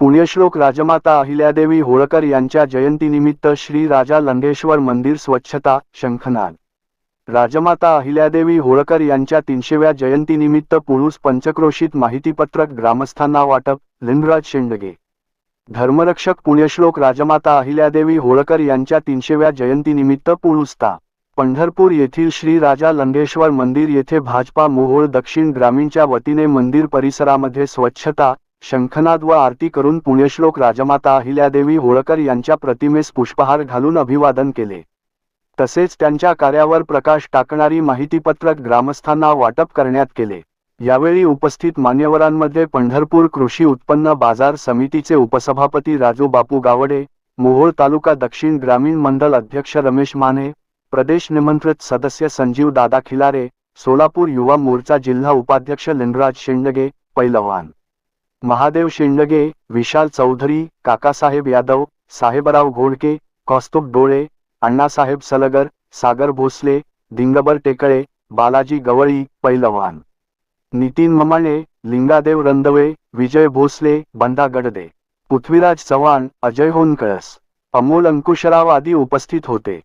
पुण्यश्लोक राजमाता अहिल्यादेवी होळकर यांच्या जयंतीनिमित्त श्री राजा लंगेश्वर मंदिर स्वच्छता शंखनाद. राजमाता अहिल्यादेवी होळकर यांच्या तीनशेव्या जयंतीनिमित्त पुरुष पंचक्रोशीत माहितीपत्रक ग्रामस्थांना वाटप लिंगराज शेंडगे. धर्मरक्षक पुण्यश्लोक राजमाता अहिल्यादेवी होळकर यांच्या तीनशेव्या जयंतीनिमित्त पुरुषता पंढरपूर येथील श्री राजा लंगेश्वर मंदिर येथे भाजपा मोहोळ दक्षिण ग्रामीणच्या वतीने मंदिर परिसरामध्ये स्वच्छता शंखनाद व आरती करून पुण्यश्लोक राजमाता अहिल्यादेवी होळकर यांच्या प्रतिमेस पुष्पहार घालून अभिवादन केले. तसेच त्यांच्या कार्यावर प्रकाश टाकणारी माहितीपत्रक ग्रामस्थांना वाटप करण्यात केले. यावेळी उपस्थित मान्यवरांमध्ये पंढरपूर कृषी उत्पन्न बाजार समितीचे उपसभापती राजू बापू गावडे मोहोळ तालुका दक्षिण ग्रामीण मंडल अध्यक्ष रमेश माने प्रदेश निमंत्रित सदस्य संजीव दादा खिलारे सोलापूर युवा मोर्चा जिल्हा उपाध्यक्ष लिंगराज शेंडगे पैलवान महादेव शेंडगे विशाल चौधरी काकासाहेब यादव साहेबराव घोडके कौस्तुभ डोळे अण्णासाहेब सलगर सागर भोसले दिंगबर टेकळे बालाजी गवळी पैलवान. नितीन ममाणे लिंगादेव रंदवे विजय भोसले बंदा गडदे. पृथ्वीराज चव्हाण अजय होनकळस. अमोल अंकुशराव आदी उपस्थित होते.